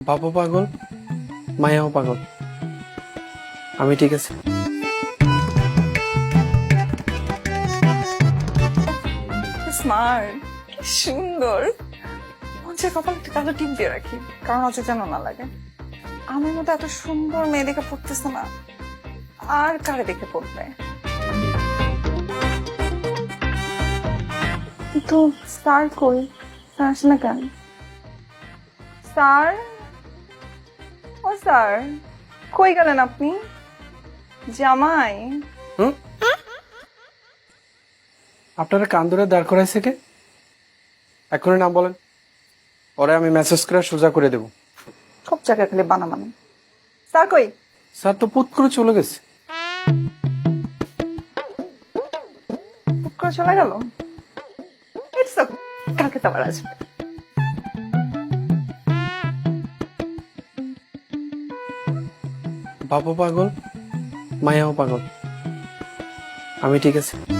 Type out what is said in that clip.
বাবা পাগল, মায়াও পাগল। আমি ঠিক আছে। সুন্দর। মঞ্চের কপাল একটু কালো টিপ দিয়ে রাখি, কারণ না লাগে। আমার মতো এত সুন্দর মেয়ে দেখে পড়তেছে না। আর কারে দেখে পড়বে? কিন্তু স্যার কই? স্যার আসে না কেন? স্যার কই গেলেন আপনি? জামাই। হুম? আপনারা কান ধরে দাঁড় করাইছে কে? এখনই নাম বলেন। ওরে আমি মেসেজ করে সোজা করে দেবো। সব জায়গায় খালি বানা বানা স্যার কই? স্যার তো পুত করে চলে গেছে। বুক করে চলে গেল? ইটস কালকে তো আবার আসবে। বাবা পাগল মায়াও পাগল। আমি ঠিক আছে।